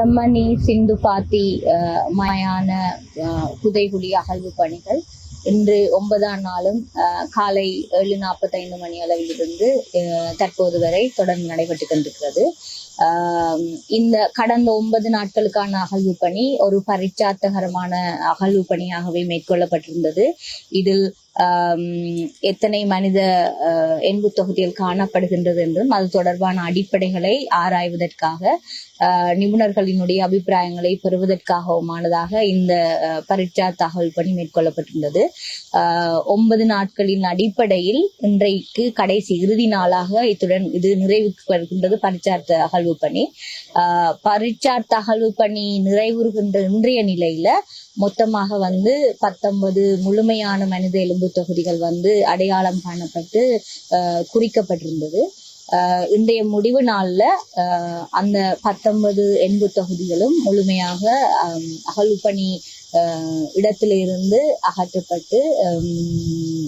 செம்மணி சிந்து பாத்தி மயான அஹ், புதைகுழி அகழ்வு பணிகள் இன்று ஒன்பதாம் நாளும் காலை ஏழு நாற்பத்தைந்து மணி அளவிலிருந்து தற்போது வரை தொடர்ந்து நடைபெற்று கொண்டிருக்கிறது. இந்த கடந்த ஒன்பது நாட்களுக்கான அகழ்வு பணி ஒரு பரிச்சாத்தகரமான அகழ்வு பணியாகவே மேற்கொள்ளப்பட்டிருந்தது. இதில் எத்தனை மனித அஹ், எண்பு தொகுதியில் காணப்படுகின்றது என்றும் அது தொடர்பான அடிப்படைகளை ஆராய்வதற்காக நிபுணர்களினுடைய அபிப்பிராயங்களை பெறுவதற்காகவுமானதாக இந்த அஹ், பரீட்சா தகவல் பணி மேற்கொள்ளப்பட்டிருந்தது. ஒன்பது நாட்களின் அடிப்படையில் இன்றைக்கு கடைசி இறுதி நாளாக இத்துடன் இது நிறைவுக்கு வருகின்றது பரிச்சார்த்த அகழ்வு பணி. அஹ், பரீட்சார்த்த அகழ்வு பணி நிறைவுறுகின்ற இன்றைய நிலையில மொத்தமாக வந்து பத்தொன்பது முழுமையான மனித எலும்பு தொகுதிகள் வந்து அடையாளம் காணப்பட்டு குறிக்கப்பட்டிருந்தது. இன்றைய முடிவு நாள்ல அந்த பத்தொன்பது எண்பு தொகுதிகளும் முழுமையாக அஹ், அஹ், இடத்திலிருந்து அகற்றப்பட்டு ஹம்,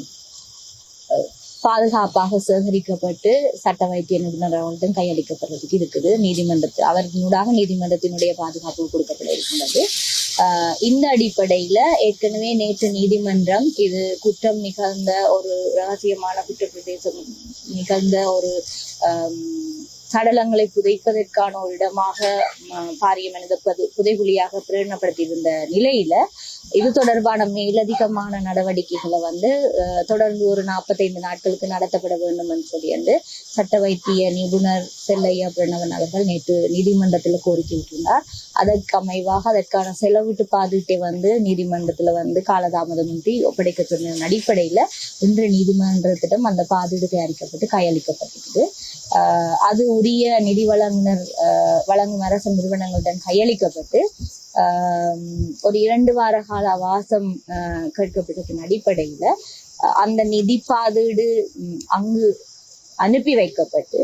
அஹ், பாதுகாப்பாக சேகரிக்கப்பட்டு சட்ட வைத்திய நிபுணர் அவர்களிடம் கையளிக்கப்படுறதுக்கு இருக்குது. நீதிமன்றத்தில் அவர்களூடாக நீதிமன்றத்தினுடைய பாதுகாப்பு கொடுக்கப்பட இருக்கின்றது இந்த அடிப்படையில ஏற்கனவே நேற்று நீதிமன்றம் இது குற்றம் நிகழ்ந்த ஒரு ரகசியமான குற்றப்பிரதேசம் நிகழ்ந்த ஒரு சடலங்களை புதைப்பதற்கான ஒரு இடமாக ஆஹ், பாரிய மனித பது புதைகுழியாக பிரகடனப்படுத்தியிருந்த நிலையில இது தொடர்பான மேலதிகமான நடவடிக்கைகளை வந்து ஆஹ், தொடர்ந்து ஒரு நாற்பத்தைந்து நாட்களுக்கு நடத்தப்பட வேண்டும் என்று சொல்லி வந்து சட்ட வைத்திய நிபுணர் செல்லையா பிரணவன் அவர்கள் நேற்று நீதிமன்றத்தில் கோரிக்கை விட்டிருந்தார். அதற்கு அமைவாக அதற்கான செலவிட்டு பாதிட்டை வந்து நீதிமன்றத்துல வந்து காலதாமதமின்றி ஒப்படைக்க சொன்ன அடிப்படையில இன்று நீதிமன்றத்திடம் அந்த பாதீடு தயாரிக்கப்பட்டு கையளிக்கப்பட்டிருக்குது. ஆஹ் அது உரிய நிதி வழங்குனர் வழங்கும் அரசு நிறுவனங்களிடம் கையளிக்கப்பட்டு ஒரு இரண்டு வார கால அவாசம் கேட்கப்பட்டதன் அடிப்படையில அந்த நிதி பாதீடு அங்கு அனுப்பி வைக்கப்பட்டு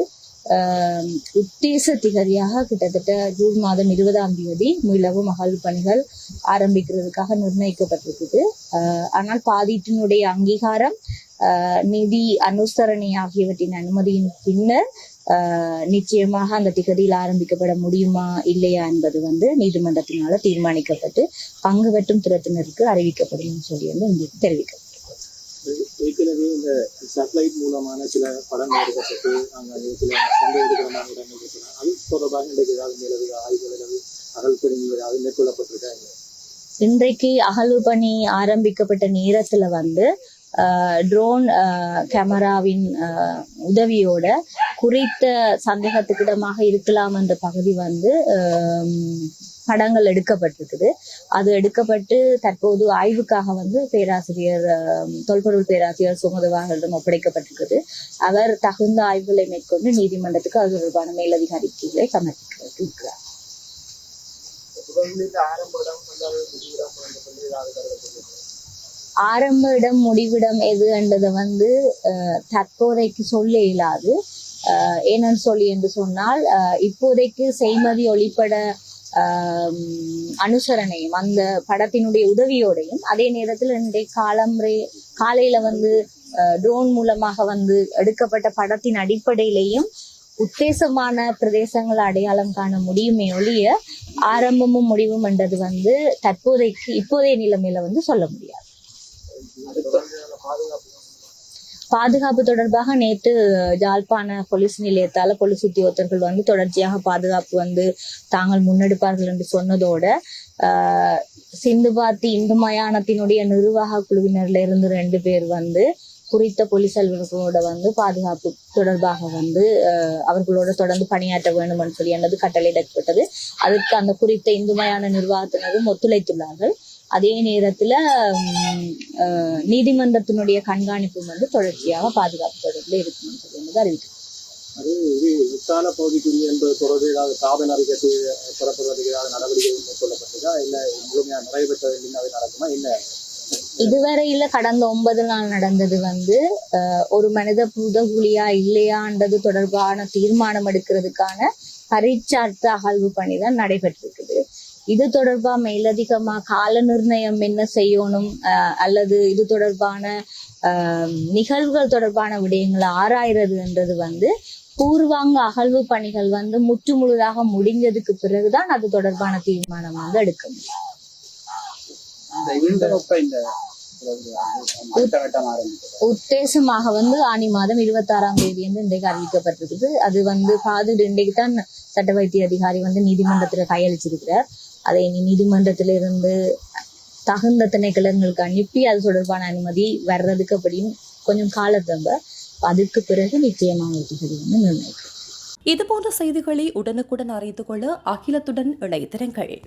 உத்தேச திகதியாக கிட்டத்தட்ட ஜூன் மாதம் இருபதாம் தேதி மீளவும் மகள் பணிகள் ஆரம்பிக்கிறதுக்காக நிர்ணயிக்கப்பட்டிருக்குது. ஆஹ் ஆனால் பாதீட்டினுடைய அங்கீகாரம் நிதி அனுசரணை ஆகியவற்றின் அனுமதியின் பின்னர் நிச்சயமாக அந்த திகதியில் ஆரம்பிக்கப்பட முடியுமா இல்லையா என்பது வந்து நீதிமன்றத்தினால தீர்மானிக்கப்பட்டு பங்கு பெற்றும் திறத்தினருக்கு அறிவிக்கப்படும் சொல்லி வந்து உங்களுக்கு தெரிவிக்கப்படும் ஏற்கனவே இந்த சேட்டலைட் மூலமான சில படங்கள் எடுக்கப்பட்டு அங்கே சில சந்தேகமான இடங்கள் இருக்கிறாங்க அது தொடர்பாக இன்றைக்கு ஏதாவது மேலதிக ஆய்வுகள் அல்லது அகழ்பணி ஏதாவது மேற்கொள்ளப்பட்டிருக்காங்க இன்றைக்கு அகழ்வு பணி ஆரம்பிக்கப்பட்ட நேரத்துல வந்து ட்ரோன் கேமராவின் ஆஹ், உதவியோட குறித்த சந்தேகத்துக்கிடமாக இருக்கலாம் என்ற பகுதி வந்து படங்கள் எடுக்கப்பட்டிருக்குது. அது எடுக்கப்பட்டு தற்போது ஆய்வுக்காக வந்து பேராசிரியர் தொல்பொருள் பேராசிரியர் சுமதவாகளிடம் ஒப்படைக்கப்பட்டிருக்குது. அவர் தகுந்த ஆய்வுகளை மேற்கொண்டு நீதிமன்றத்துக்கு அது தொடர்பான மேலதிகாரிகளை சமர்ப்பிக்கிறார் இடம் அல்லது முடிவிடம் என்று சொல்லி ஏதாவது கருதப்படுகிறது ஆரம்ப இடம் முடிவிடம் எது என்றதை வந்து தற்போதைக்கு சொல்ல இயலாது. அஹ், ஏனென்று சொல்லி என்று சொன்னால் இப்போதைக்கு செய்மதி ஒளிப்பட அனுசரணையும் அந்த படத்தினுடைய உதவியோடையும் அதே நேரத்தில் என்னுடைய காலம்ரே காலையில வந்து ட்ரோன் மூலமாக வந்து எடுக்கப்பட்ட படத்தின் அடிப்படையிலையும் உத்தேசமான பிரதேசங்களை அடையாளம் காண முடியுமே ஒழிய ஆரம்பமும் முடிவும் என்றது வந்து தற்போதைக்கு இப்போதைய நிலைமையில வந்து சொல்ல முடியாது. பாதுகாப்பு தொடர்பாக நேற்று ஜாழ்ப்பாண போலீஸ் நிலையத்தால போலீஸ் உத்தியோகத்தர்கள் வந்து தொடர்ச்சியாக பாதுகாப்பு வந்து தாங்கள் முன்னெடுப்பார்கள் என்று சொன்னதோட ஆஹ், சிந்துபாத்தி இந்து மயானத்தினுடைய நிர்வாக குழுவினர்ல இருந்து ரெண்டு பேர் வந்து குறித்த போலீஸ் அலுவலர்களோட வந்து பாதுகாப்பு தொடர்பாக வந்து ஆஹ், அவர்களோட தொடர்ந்து பணியாற்ற வேண்டும் என்று சொல்லி என்னது கட்டளையிடப்பட்டது. அதற்கு அந்த குறித்த இந்து மயான நிர்வாகத்தினரும் ஒத்துழைத்துள்ளார்கள். அதே நேரத்துல நீதிமன்றத்தினுடைய கண்காணிப்பு வந்து தொடர்ச்சியாக பாதுகாப்பு தொடர்பில் இருக்கும் சொல்லி வந்து அறிவிக்கும் அது இது விசால பகுதிக்குரிய என்பது தொடர்பு ஏதாவது சாதன அறிக்கை பெறப்படுவதற்கு ஏதாவது நடவடிக்கை மேற்கொள்ளப்பட்டதா? இல்லை முழுமையாக நிறைவேற்ற வேண்டும் அது நடக்குமா? என்ன இதுவரையில கடந்த ஒன்பது நாள் நடந்தது வந்து ஒரு மனித புதகுலியா இல்லையான்றது தொடர்பான தீர்மானம் எடுக்கிறதுக்கான பரீட்சார்த்த அகழ்வு பணி தான் நடைபெற்றிருக்குது. இது தொடர்பா மேலதிகமா கால நிர்ணயம் என்ன செய்யணும் அல்லது இது தொடர்பான நிகழ்வுகள் தொடர்பான விடயங்களை ஆராய்றதுன்றது வந்து பூர்வாங்க அகழ்வு பணிகள் வந்து முற்று முழுதாக முடிஞ்சதுக்கு பிறகுதான் அது தொடர்பான தீர்மானம் வந்து எடுக்க உத்தேசமாக வந்து ஆனி மாதம் இருபத்தாறாம் தேதி வந்து இன்றைக்கு அறிவிக்கப்பட்டிருக்குது. அது வந்து பாது இன்றைக்கு தான் சட்ட வைத்திய அதிகாரி வந்து நீதிமன்றத்துல கையளிச்சிருக்கிறார். அதை இனி நீதிமன்றத்திலிருந்து தகுந்த திணைக்களங்களுக்கு அனுப்பி அது தொடர்பான அனுமதி வர்றதுக்கு அப்படியும் கொஞ்சம் காலத்தம்ப. அதுக்கு பிறகு நிச்சயமாக ஒரு வந்து நிர்ணயிக்கும். இதுபோன்ற செய்திகளை உடனுக்குடன் அறிந்து கொள்ள அகிலத்துடன் இணைத்திருங்கள்